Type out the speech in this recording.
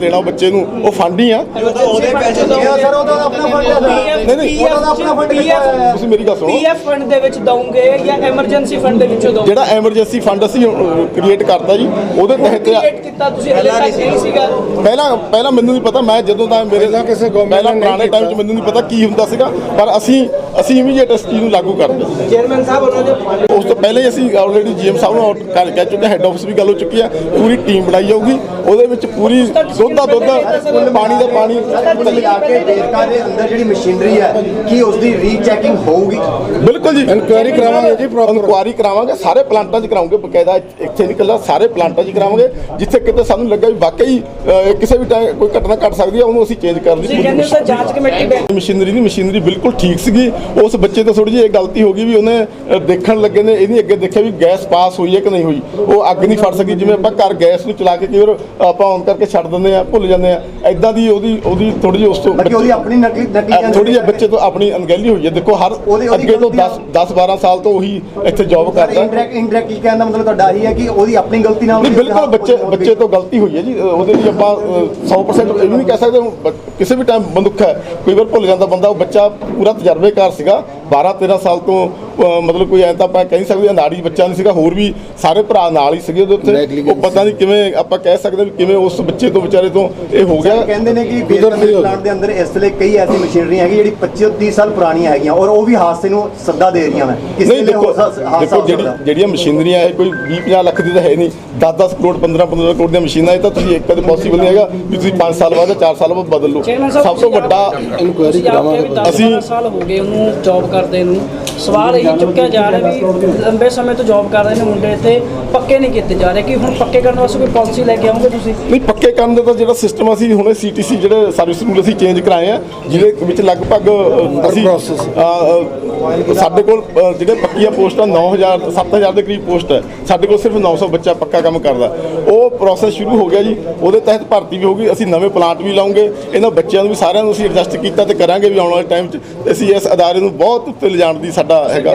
ਦੇਣਾ ਬੱਚੇ ਨੂੰ ਉਹ ਫੰਡ ਹੀ ਆ। ਉਹਦੇ ਪੈਸੇ ਸਰ ਉਹਦਾ ਆਪਣਾ ਫੰਡ ਹੈ ਨਹੀਂ, ਨਹੀਂ, ਉਹਦਾ ਆਪਣਾ ਫੰਡ ਕਿੱਥੋਂ ਆਇਆ? ਤੁਸੀਂ ਮੇਰੀ ਗੱਲ ਸੁਣੋ। ਪੀਐਫ ਫੰਡ ਦੇ ਵਿੱਚ ਦਊਂਗੇ ਜਾਂ ਐਮਰਜੈਂਸੀ ਫੰਡ ਦੇ ਵਿੱਚੋਂ ਦਊਂਗੇ? ਜਿਹੜਾ ਐਮਰਜੈਂਸੀ ਫੰਡ ਅਸੀਂ ਕ੍ਰੀਏਟ ਕਰਤਾ ਜੀ ਉਹਦੇ ਤਹਿਤ ਕ੍ਰੀਏਟ ਕੀਤਾ ਤੁਸੀਂ ਹਲੇ ਤੱਕ ਨਹੀਂ ਸੀਗਾ। ਪਹਿਲਾਂ ਪਹਿਲਾਂ ਮੈਨੂੰ ਨਹੀਂ ਪਤਾ ਮੈਂ ਜਦੋਂ ਤਾਂ ਮੇਰੇ ਪਹਿਲਾਂ ਕਿਸੇ government ਪਹਿਲਾਂ ਪੁਰਾਣੇ ਟਾਈਮ 'ਚ ਮੈਨੂੰ ਨਹੀਂ ਪਤਾ ਕੀ ਹੁੰਦਾ ਸੀਗਾ ਪਰ ਅਸੀਂ ਅਸੀਂ ਇਮੀਡੀਏਟ ਇਸ ਚੀਜ਼ ਨੂੰ ਲਾਗੂ ਕਰਦੇ ਚੇਅਰਮੈਨ ਸਾਹਿਬ ਉਹਨਾਂ ਦੇ ਉਸ ਤੋਂ ਪਹਿਲੇ ਹੀ ਅਸੀਂ ਆਲਰੇਡੀ ਜੀਐਮ ਸਾਹਿਬ ਨੂੰ ਕਹਿ ਚੁੱਕੇ ਹੈੱਡ ਆਫਿਸ ਵੀ ਗੱਲ ਹੋ ਚੁੱਕੀ ਹੈ ਪੂਰੀ ਟੀਮ ਬਣਾਈ ਜਾਊਗੀ। ਉਹਦੇ ਵਿੱਚ ਪੂਰੀ ਦੁੱਧ ਦਾ ਦੁੱਧ ਪਾਣੀ ਦਾ ਪਾਣੀ। ਕੁੱਲ ਜਾ ਕੇ ਵੇਰਕਾ ਦੇ ਅੰਦਰ ਜਿਹੜੀ ਮਸ਼ੀਨਰੀ ਹੈ ਕੀ ਉਸ ਦੀ ਰੀਚੈਕਿੰਗ ਹੋਊਗੀ? ਬਿਲਕੁਲ ਜੀ। ਇਨਕੁਆਇਰੀ ਕਰਾਵਾਂਗੇ ਜੀ ਪ੍ਰੋਪਰ ਇਨਕੁਆਰੀ ਕਰਾਵਾਂਗੇ ਸਾਰੇ ਪਲਾਂਟਾਂ 'ਚ ਕਰਾਉਂਗੇ ਬਕਾਇਦਾ ਇੱਥੇ ਨਹੀਂ ਇਕੱਲਾ ਸਾਰੇ ਪਲਾਂਟਾਂ 'ਚ ਕਰਾਵਾਂਗੇ ਜਿੱਥੇ ਕਿਤੇ ਸਾਨੂੰ ਲੱਗਾ ਵੀ ਵਾਕਈ ਕਿਸੇ ਵੀ ਟਾਈਮ ਕੋਈ ਘਟਨਾ ਘਟ ਸਕਦੀ ਹੈ ਉਹਨੂੰ ਅਸੀਂ ਚੇਂਜ ਕਰਨ ਦੀ ਪੂਰੀ ਕੋਸ਼ਿਸ਼ ਤਾਂ ਜਾਂਚ ਕਮੇਟੀ ਬੈਠ ਮਸ਼ੀਨਰੀ ਨਹੀਂ ਮਸ਼ੀਨਰੀ ਬਿਲਕੁਲ ਠੀਕ ਸੀਗੀ। ਉਸ ਬੱਚੇ ਤੋਂ ਥੋੜੀ ਜਿਹੀ ਇਹ ਗਲਤੀ ਹੋ ਗਈ ਵੀ ਉਹਨੇ ਦੇਖਣ ਲੱਗੇ ਨੇ ਇਹਦੀ ਅੱਗੇ ਦੇਖਿਆ ਵੀ ਗੈਸ ਪਾਸ ਹੋਈ ਹੈ ਕਿ ਨਹੀਂ ਹੋਈ। ਉਹ ਅੱਗ ਨਹੀਂ ਫੜ ਸਕੀ ਜਿਵੇਂ ਆਪਾਂ ਘਰ ਗੈਸ ਨੂੰ ਚਲਾ ਕੇ ਕਈ ਵਾਰ ਆਪਾਂ ਔਨ ਕਰਕੇ ਛੱਡ ਦਿੰਦੇ ਆ ਭੁੱਲ ਜਾਂਦੇ ਆ ਐਦਾਂ ਦੀ ਉਹਦੀ ਉਹਦੀ ਥੋੜੀ ਜਿਹੀ ਉਸ ਤੋਂ ਬਾਕੀ ਉਹਦੀ ਆਪਣੀ ਨਕਲੀ ਨਕਲੀ ਥੋੜੀ ਜਿਹੀ ਬੱਚੇ ਤੋਂ ਆਪਣੀ ਅਣਗਹਿਲੀ ਹੋਈ ਹੈ। ਦੇਖੋ ਹਰ ਅੱਗੇ ਤੋਂ ਗਲਤੀ 10 10 12 ਸਾਲ ਤੋਂ ਉਹੀ ਇੱਥੇ ਜੌਬ ਕਰਦਾ। ਇੰਡਾਇਰੈਕਟ ਇੰਡਾਇਰੈਕਟ ਕੀ ਕਹਿਣ ਦਾ ਮਤਲਬ ਤੁਹਾਡਾ ਇਹੀ ਹੈ ਕਿ ਉਹਦੀ ਆਪਣੀ ਗਲਤੀ ਨਾਲ ਨਹੀਂ ਬਿਲਕੁਲ ਬੱਚੇ ਬੱਚੇ ਤੋਂ ਗਲਤੀ ਹੋਈ ਹੈ ਜੀ। ਉਹਦੇ ਲਈ ਆਪਾਂ ਅ, 100% ਇਹ ਵੀ ਨਹੀਂ ਕਹਿ ਸਕਦੇ ਕਿਸੇ ਵੀ ਟਾਈਮ ਬੰਦੁਕ ਹੈ ਕੋਈ ਵਾਰ ਭੁੱਲ ਜਾਂਦਾ ਬੰਦਾ ਉਹ ਬੱਚਾ ਪੂਰਾ ਤਜਰਬੇਕਾਰ ਸੀਗਾ। 12 13 ਸਾਲ ਤੋਂ ਅ, ਮਤਲਬ ਕੋਈ ਐਂ ਤਾਂ ਆਪਾਂ ਕਹਿ ਨਹੀਂ ਸਕਦੇ ਅਨਾੜੀ ਬੱਚਾ ਨਹੀਂ ਸੀਗਾ ਹੋਰ ਵੀ ਸਾਰੇ ਭਰਾ ਨਾਲ ਹੀ ਸੀਗੇ ਉਹਦੇ ਉੱਤੇ। Negligence ਉਹ ਪਤਾ ਨਹੀਂ ਕਿਵੇਂ ਆਪਾਂ ਕਹਿ ਸਕਦੇ ਵੀ ਕਿਵੇਂ ਉਸ ਬੱਚੇ ਤੋਂ ਵਿਚਾਰੇ ਤੋਂ ਇਹ ਹੋ ਗਿਆ। ਕਹਿੰਦੇ ਨੇ ਕਿ ਕੁਦਰਤੀ ਬੇਸਮੈਂਟ ਹੋ ਪਲਾਂਟ ਦੇ ਅੰਦਰ ਇਸ ਵੇਲੇ ਕਈ ਐਸੀ ਮਸ਼ੀਨਰੀਆਂ ਹੈਗੀ ਜਿਹੜੀ 25 ਤੋਂ 30 ਸਾਲ ਪੁਰਾਣੀਆਂ ਹੈਗੀਆਂ ਔਰ ਉਹ ਵੀ ਹਾਦਸੇ ਨੂੰ ਸੱਦਾ ਦੇ ਰਹੀਆਂ ਨੇ। ਕਿਸੇ ਨਹੀਂ ਵੇਲੇ ਦੇਖੋ ਹਾਦਸਾ ਦੇਖੋ ਹੋ ਜਿਹੜੀ ਸਕਦਾ। ਜਿਹੜੀਆਂ ਮਸ਼ੀਨਰੀਆਂ ਇਹ ਕੋਈ 20 50 ਲੱਖ ਦੀ ਤਾਂ ਹੈ ਨਹੀਂ। 10 10 ਕਰੋੜ 15 15 ਕਰੋੜ ਦੀਆਂ ਮਸ਼ੀਨਾਂ ਇਹ ਤਾਂ ਤੁਸੀਂ ਇੱਕ ਕਦੇ ਪੋਸੀਬਲ ਨਹੀਂ ਹੈਗਾ ਵੀ ਤੁਸੀਂ 5 ਸਾਲ ਬਾਅਦ ਜਾਂ 4 ਸਾਲ ਬਾਅਦ ਬਦਲ ਲਓ। ਸਭ ਤੋਂ ਵੱਡਾ ਇਨਕੁਆਇਰੀ ਕਰਾਵਾਂਗੇ ਅਸੀਂ- ਅਸੀਂ ਸਾਲ ਹੋ ਗਏ ਉਹਨੂੰ ਜੌਬ ਕਰਦੇ ਨੂੰ। ਸਵਾਲ ਇਹ ਚੁੱਕਿਆ ਜਾ ਰਿਹਾ ਵੀ ਲੰਬੇ ਸਮੇਂ ਤੋਂ ਜੌਬ ਕਰ ਰਹੇ ਨੇ ਮੁੰਡੇ ਇੱਥੇ ਪੱਕੇ ਨਹੀਂ ਕੀਤੇ ਜਾ ਰਹੇ। ਕਿ ਹੁਣ ਪੱਕੇ ਕਰਨ ਵਾਸਤੇ ਕੋਈ ਪਾਲਿਸੀ ਲੈ ਕੇ ਆਉਂਗੇ ਤੁਸੀਂ? ਨਹੀਂ ਪੱਕੇ ਕਰਨ ਦਾ ਤਾਂ ਜਿਹੜਾ ਸਿਸਟਮ ਅਸੀਂ ਹੁਣੇ ਸੀਟੀਸੀ ਜਿਹੜੇ ਸਰਵਿਸ ਰੂਲ ਅਸੀਂ ਚੇਂਜ ਕਰਾਏ ਆ ਜਿਹਦੇ ਵਿੱਚ ਲਗਭਗ ਅਸੀਂ ਸਾਡੇ ਕੋਲ ਜਿਹੜੇ ਪੱਕੀਆਂ ਪੋਸਟਾਂ 9000 7000 ਦੇ ਕਰੀਬ ਪੋਸਟ ਹੈ ਸਾਡੇ ਕੋਲ ਸਿਰਫ 900 ਬੱਚਾ ਪੱਕਾ ਕੰਮ ਕਰਦਾ। ਉਹ ਪ੍ਰੋਸੈਸ ਸ਼ੁਰੂ ਹੋ ਗਿਆ ਜੀ ਉਹਦੇ ਤਹਿਤ ਭਰਤੀ ਵੀ ਹੋਗੀ ਅਸੀਂ ਨਵੇਂ ਪਲਾਂਟ ਵੀ ਲਾਉਂਗੇ ਇਹਨਾਂ ਬੱਚਿਆਂ ਨੂੰ ਵੀ ਸਾਰਿਆਂ ਨੂੰ ਅਸੀਂ ਐਡਜਸਟ ਕੀਤਾ ਤੇ ਕਰਾਂਗੇ ਵੀ ਆਉਣ ਵਾਲੇ ਟਾਈਮ 'ਚ। ਅਸੀਂ ਇਸ ਅਦਾਰੇ ਨੂੰ ਬਹੁਤ ਉੱਤੇ ਲਿਜਾਣ ਦੀ ਸਾਡਾ ਹੈਗਾ।